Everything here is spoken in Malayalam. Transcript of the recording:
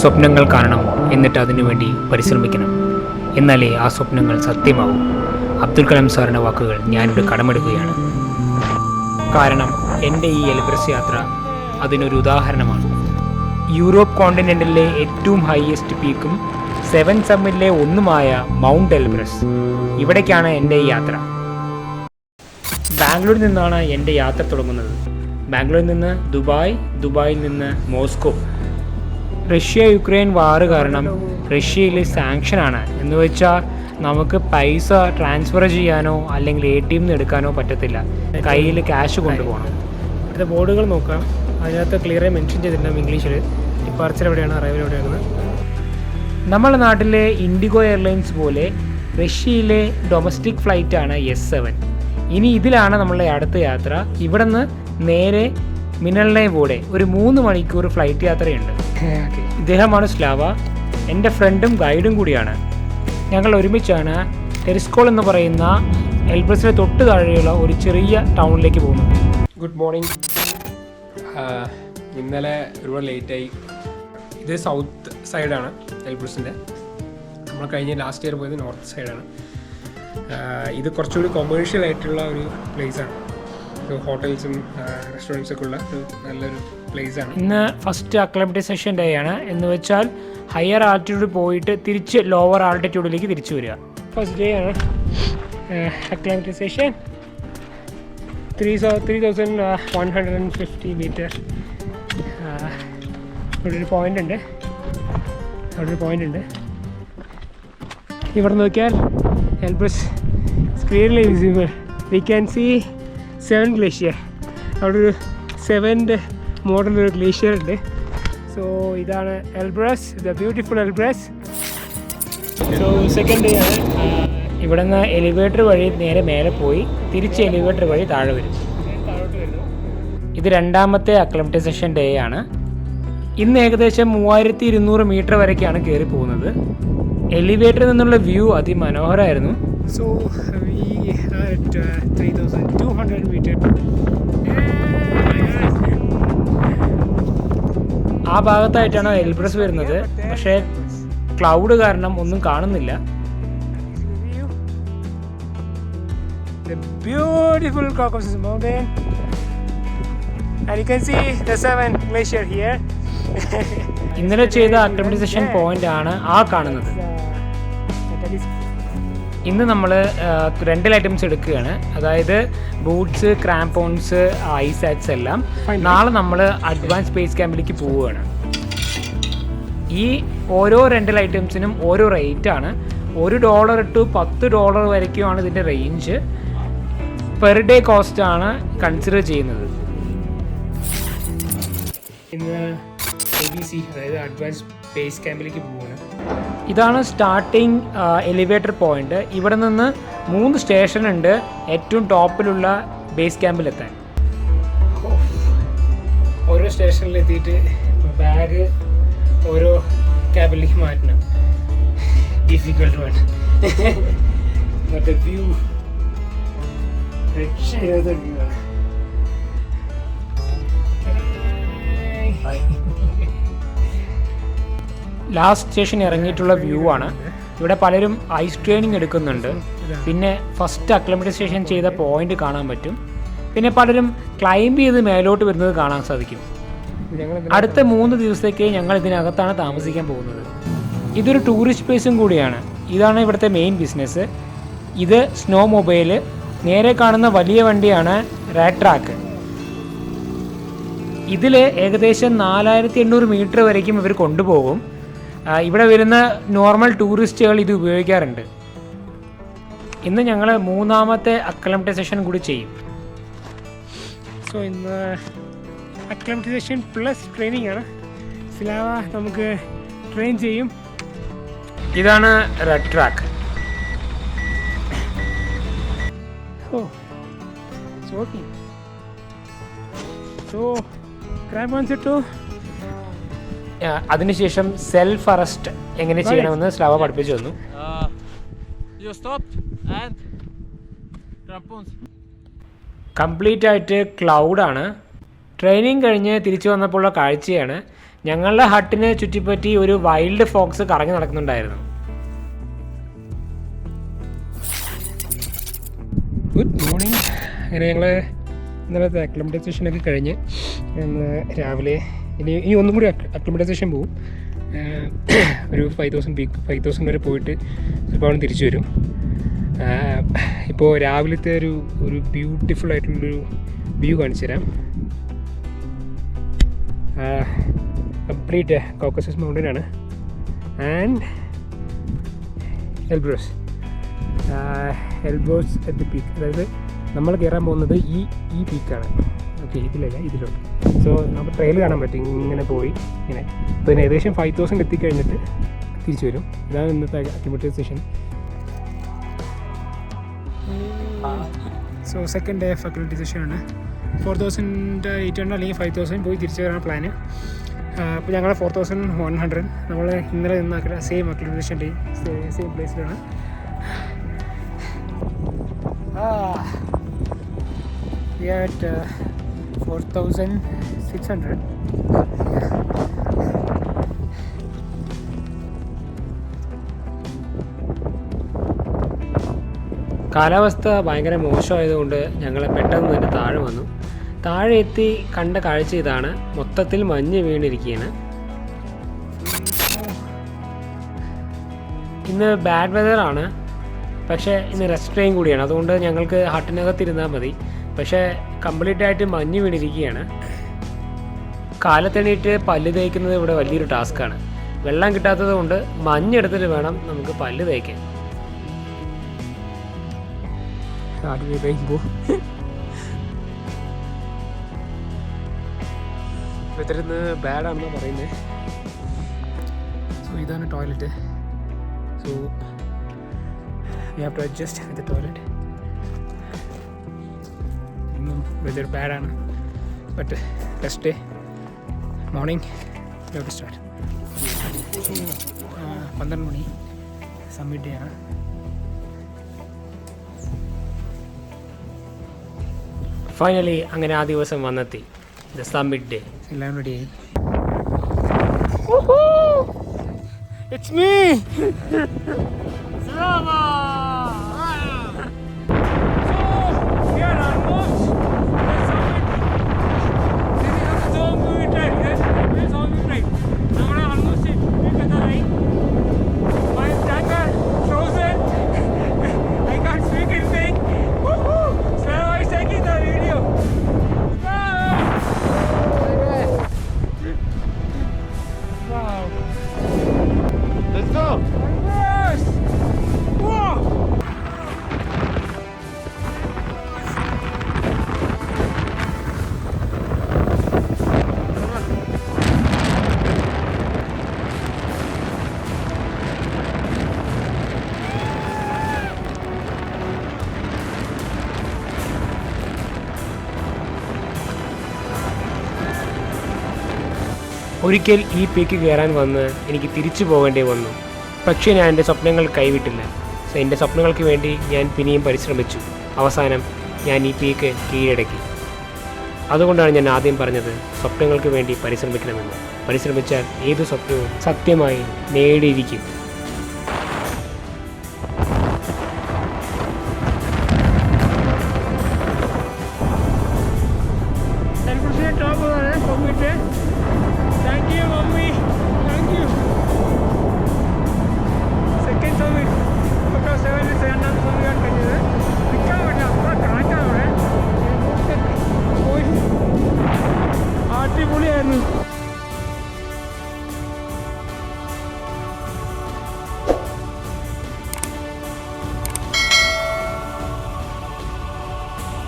സ്വപ്നങ്ങൾ കാണണം എന്നിട്ട് അതിനുവേണ്ടി പരിശ്രമിക്കണം. എന്നാലേ ആ സ്വപ്നങ്ങൾ സത്യമാവും. അബ്ദുൽ കലാം സാറിന്റെ വാക്കുകൾ ഞാനിവിടെ കടമെടുക്കുകയാണ്. കാരണം എന്റെ ഈ എലിബ്രസ് യാത്ര അതിനൊരു ഉദാഹരണമാണ്. യൂറോപ്പ് കോണ്ടിനെന്റിലെ ഏറ്റവും ഹൈയസ്റ്റ് പീക്കും സെവൻ സമ്മിലെ ഒന്നുമായ മൗണ്ട് എലിബ്രസ്. ഇവിടേക്കാണ് എന്റെ ഈ യാത്ര. ബാംഗ്ലൂരിൽ നിന്നാണ് എന്റെ യാത്ര തുടങ്ങുന്നത്. ബാംഗ്ലൂരിൽ നിന്ന് ദുബായ് ദുബായിൽ നിന്ന് മോസ്കോ റഷ്യ യുക്രൈൻ വാർ കാരണം റഷ്യയിൽ സാങ്ഷനാണ്. എന്ന് വെച്ചാൽ നമുക്ക് പൈസ ട്രാൻസ്ഫർ ചെയ്യാനോ അല്ലെങ്കിൽ എ ടി എം എടുക്കാനോ പറ്റത്തില്ല. കയ്യിൽ ക്യാഷ് കൊണ്ടുപോകണം. ഇവിടുത്തെ ബോർഡുകൾ നോക്കാം. അതിനകത്ത് ക്ലിയറായി മെൻഷൻ ചെയ്തിട്ടുണ്ടാവും ഇംഗ്ലീഷിൽ. ഡിപ്പാർച്ചർ എവിടെയാണ്? അറൈവൽ എവിടെയാണ് നമ്മുടെ നാട്ടിലെ ഇൻഡിഗോ എയർലൈൻസ് പോലെ റഷ്യയിലെ ഡൊമസ്റ്റിക് ഫ്ലൈറ്റാണ് എസ് സെവൻ ഇനി ഇതിലാണ് നമ്മളുടെ അടുത്ത യാത്ര. ഇവിടെ നിന്ന് നേരെ മിനലിനെ കൂടെ ഒരു മൂന്ന് മണിക്കൂർ ഫ്ലൈറ്റ് യാത്രയുണ്ട്. ഇദ്ദേഹമാണ് സ്ലാവ. എന്റെ ഫ്രണ്ടും ഗൈഡും കൂടിയാണ്. ഞങ്ങൾ ഒരുമിച്ചാണ് ടെറിസ്കോൾ എന്ന് പറയുന്ന എൽബ്രസിലെ തൊട്ട് താഴെയുള്ള ഒരു ചെറിയ ടൗണിലേക്ക് പോകുന്നത്. ഗുഡ് മോർണിംഗ് ഇന്നലെ ഒരുപാട് ലേറ്റായി ഇത് സൗത്ത് സൈഡാണ് എൽബ്രസിന്റെ. നമ്മൾ കഴിഞ്ഞ ലാസ്റ്റ് ഇയർ പോയത് നോർത്ത് സൈഡാണ് ഇത് കുറച്ചുകൂടി കൊമേഴ്ഷ്യൽ ആയിട്ടുള്ള ഒരു പ്ലേസാണ് ഹോട്ടൽസും റെസ്റ്റോറൻസ് ഒക്കെ ഉള്ള ഒരു നല്ലൊരു പ്ലേസ് ആണ്. ഇന്ന് ഫസ്റ്റ് അക്ലമറ്റൈസേഷൻ ഡേ ആണ്. എന്ന് വെച്ചാൽ ഹയർ ആൾട്ടിറ്റ്യൂഡ് പോയിട്ട് തിരിച്ച് ലോവർ ആൾട്ടിറ്റ്യൂഡിലേക്ക് തിരിച്ചു വരിക. ഫസ്റ്റ് ഡേ ആണ് acclimatisation three three thousand one hundred and fifty metre ഇവിടെ ഒരു പോയിന്റ് ഉണ്ട്. അവിടെ ഒരു പോയിന്റ് ഉണ്ട്. ഇവിടെ നോക്കിയാൽ എൽബ്രസ് സ്ക്രീനിൽ visible we can see seven glacier അവിടെ ഒരു സെവന്റെ മോഡൽ ഒരു ഗ്ലേഷ്യർ ഉണ്ട്. സോ ഇതാണ് Elbrus the beautiful Elbrus so second day ആണ് ഇവിടെ നിന്ന് എലിവേറ്റർ വഴി നേരെ മേലെ പോയി തിരിച്ച് എലിവേറ്റർ വഴി താഴെ വരും. ഇത് രണ്ടാമത്തെ അക്ലമറ്റൈസേഷൻ ഡേ ആണ്. ഇന്ന് ഏകദേശം മൂവായിരത്തി ഇരുന്നൂറ് മീറ്റർ വരെയൊക്കെയാണ് കയറി പോകുന്നത് എലിവേറ്ററിൽ നിന്നുള്ള view അതിമനോഹരമായിരുന്നു so we three thousand two hundred ആ ഭാഗത്തായിട്ടാണ് എൽബ്രസ് വരുന്നത്? പക്ഷേ ക്ലൗഡ് കാരണം ഒന്നും കാണുന്നില്ല. Beautiful Caucasus mountain And you can see the seven glacier here. ഇന്നലെ ചെയ്ത അക്ലമറ്റൈസേഷൻ പോയിന്റ് ആണ് ആ കാണുന്നത്. ഇന്ന് നമ്മൾ റെന്റൽ ഐറ്റംസ് എടുക്കുകയാണ്. അതായത് ബൂട്ട്സ് ക്രാമ്പോൺസ് ഐസ് ആറ്റ്സ് എല്ലാം. നാളെ നമ്മൾ അഡ്വാൻസ് സ്പേസ് ക്യാമ്പിലേക്ക് പോവുകയാണ്. ഈ ഓരോ റെന്റൽ ഐറ്റംസിനും ഓരോ റേറ്റ് ആണ്. ഒരു ഡോളർ ടു പത്ത് ഡോളർ വരയ്ക്കുമാണ് ഇതിന്റെ റേഞ്ച്. പെർ ഡേ കോസ്റ്റ് ആണ് കൺസിഡർ ചെയ്യുന്നത്. ഇന്ന് എ ബി സി അതായത് അഡ്വാൻസ് സ്പേസ് ക്യാമ്പിലേക്ക് പോവുകയാണ് ഇതാണ് സ്റ്റാർട്ടിംഗ് എലിവേറ്റർ പോയിന്റ് ഇവിടെ നിന്ന് മൂന്ന് സ്റ്റേഷൻ ഉണ്ട് ഏറ്റവും ടോപ്പിലുള്ള ബേസ് ക്യാമ്പിലെത്താൻ ഓരോ സ്റ്റേഷനിൽ എത്തിയിട്ട് ബാഗ് ഓരോ ക്യാബിലേക്ക് മാറ്റണം. ഡിഫിക്കൽട്ട് വേണം മറ്റേ വ്യൂ രക്ഷ ആണ് ലാസ്റ്റ് സ്റ്റേഷൻ ഇറങ്ങിയിട്ടുള്ള വ്യൂ ആണ്. ഇവിടെ പലരും ഐസ് ട്രെയിനിങ് എടുക്കുന്നുണ്ട്. പിന്നെ ഫസ്റ്റ് അക്ലമറ്റൈസേഷൻ ചെയ്ത പോയിന്റ് കാണാൻ പറ്റും. പിന്നെ പലരും ക്ലൈംബ് ചെയ്ത് മേലോട്ട് വരുന്നത് കാണാൻ സാധിക്കും. അടുത്ത മൂന്ന് ദിവസത്തേക്ക് ഞങ്ങൾ ഇതിനകത്താണ് താമസിക്കാൻ പോകുന്നത്. ഇതൊരു ടൂറിസ്റ്റ് പ്ലേസും കൂടിയാണ്. ഇതാണ് ഇവിടുത്തെ മെയിൻ ബിസിനസ് ഇത് സ്നോ മൊബൈൽ നേരെ കാണുന്ന വലിയ വണ്ടിയാണ് റാഡ് ട്രാക്ക് ഇതിൽ ഏകദേശം നാലായിരത്തി എണ്ണൂറ് മീറ്റർ വരയ്ക്കും ഇവർ കൊണ്ടുപോകും. ഇവിടെ വരുന്ന നോർമൽ ടൂറിസ്റ്റുകൾ ഇത് ഉപയോഗിക്കാറുണ്ട്. ഇന്ന് ഞങ്ങൾ മൂന്നാമത്തെ അക്ലമറ്റൈസേഷൻ കൂടി ചെയ്യും. സോ ഇന്ന് അക്ലമറ്റൈസേഷൻ പ്ലസ് ട്രെയിനിങ് ആണ്. സിലാവ നമുക്ക് ട്രെയിൻ ചെയ്യും. ഇതാണ് red track oh okay so ക്രാബ് വന്നിട്ടു അതിനുശേഷം സെൽഫ് അറസ്റ്റ് എങ്ങനെ ചെയ്യണമെന്ന് സ്ലാവ പഠിപ്പിച്ചു തന്നു. കംപ്ലീറ്റ് ആയിട്ട് ക്ലൗഡാണ് ട്രെയിനിങ് കഴിഞ്ഞ് തിരിച്ചു വന്നപ്പോഴുള്ള കാഴ്ചയാണ് ഞങ്ങളുടെ ഹട്ടിനെ ചുറ്റിപ്പറ്റി ഒരു വൈൽഡ് ഫോക്സ് കറങ്ങി നടക്കുന്നുണ്ടായിരുന്നു. ഗുഡ് മോർണിംഗ് അങ്ങനെ ഞങ്ങൾ ഇന്നലത്തെ അക്ലമഡൈസേഷനൊക്കെ കഴിഞ്ഞ് ഇന്ന് രാവിലെ ഇനി ഇനി ഒന്നും കൂടി അക്ലമറ്റൈസേഷൻ പോവും. ഒരു five thousand peak five thousand വരെ പോയിട്ട് ചിലപ്പോൾ തിരിച്ചു വരും. ഇപ്പോൾ രാവിലത്തെ ഒരു ഒരു ബ്യൂട്ടിഫുൾ ആയിട്ടുള്ളൊരു വ്യൂ കാണിച്ചു തരാം. കംപ്ലീറ്റ് കോക്കസസ് മൗണ്ടൻ ആണ്. And Elbrus Elbrus at the peak അതായത് നമ്മൾ കയറാൻ പോകുന്നത് ഈ ഈ പീക്കാണ് ഓക്കെ ഇതിലല്ല ഇതിലോട്ട്. സോ നമുക്ക് ട്രെയിൽ കാണാൻ പറ്റും. ഇങ്ങനെ പോയി ഇങ്ങനെ. അപ്പോൾ ഇതിന് ഏകദേശം ഫൈവ് തൗസൻഡ് എത്തിക്കഴിഞ്ഞിട്ട് തിരിച്ചു വരും. ഇതാണ് ഇന്നത്തെ acclimatisation so second day faculty ആണ്. ഫോർ തൗസൻഡ് എയ്റ്റ് ഹൺഡ്രഡ് അല്ലെങ്കിൽ ഫൈവ് തൗസൻഡ് പോയി തിരിച്ചു വരാൻ പ്ലാന് അപ്പോൾ ഞങ്ങൾ ഫോർ തൗസൻഡ് വൺ ഹൺഡ്രഡ് നമ്മൾ ഇന്നലെ നിന്ന സെയിം അക്ലിമറ്റേഷൻ ഡേ സെയിം പ്ലേസിലാണ് Ah, are at uh, 4,600. കാലാവസ്ഥ ഭയങ്കര മോശമായതുകൊണ്ട് ഞങ്ങൾ പെട്ടെന്ന് തന്നെ താഴെ വന്നു. താഴെ എത്തി കണ്ട കാഴ്ച ഇതാണ്. മൊത്തത്തിൽ മഞ്ഞ് വീണിരിക്കുകയാണ് ഇന്ന് ബാഡ് വെതറാണ് പക്ഷേ ഇന്ന് റെസ്റ്റ് ഡേയും കൂടിയാണ്. അതുകൊണ്ട് ഞങ്ങൾക്ക് ഹട്ടിനകത്തിരുന്നാൽ മതി. പക്ഷേ കംപ്ലീറ്റ് ആയിട്ട് മഞ്ഞ് വീണിരിക്കുകയാണ്. കാലത്തെണീറ്റ് പല്ല് തേക്കുന്നത് ഇവിടെ വലിയൊരു ടാസ്ക്കാണ് വെള്ളം കിട്ടാത്തത് കൊണ്ട് മഞ്ഞെടുത്തിട്ട് വേണം നമുക്ക് പല്ല് തേക്കാൻ. റെയിൻബോ വെതർ ഇന്ന് ബാഡാണെന്ന് പറയുന്നത് സോ ഇതാണ് toilet so we have to adjust with toilet ഇന്നും weather ബാഡാണ് but next day morning to start പന്ത്രണ്ട് മണി. സബ്മിറ്റ് ചെയ്യണം ഫൈനലി അങ്ങനെ ആ ദിവസം വന്നെത്തി. ദ സബ്മിറ്റ് ഡേ എല്ലാം റെഡിയായി ഇറ്റ്സ് മീ ഒരിക്കൽ ഈ പീക്ക് കയറാൻ വന്ന് എനിക്ക് തിരിച്ചു പോകേണ്ടി വന്നു. പക്ഷേ ഞാൻ എന്റെ സ്വപ്നങ്ങൾ കൈവിട്ടില്ല. എന്റെ സ്വപ്നങ്ങൾക്ക് വേണ്ടി ഞാൻ പിന്നെയും പരിശ്രമിച്ചു. അവസാനം ഞാൻ ഈ പീക്ക് കീഴടക്കി. അതുകൊണ്ടാണ് ഞാൻ ആദ്യം പറഞ്ഞത് സ്വപ്നങ്ങൾക്ക് വേണ്ടി പരിശ്രമിക്കണമെന്ന്. പരിശ്രമിച്ചാൽ ഏത് സ്വപ്നവും സത്യമായി നേടിയിരിക്കും.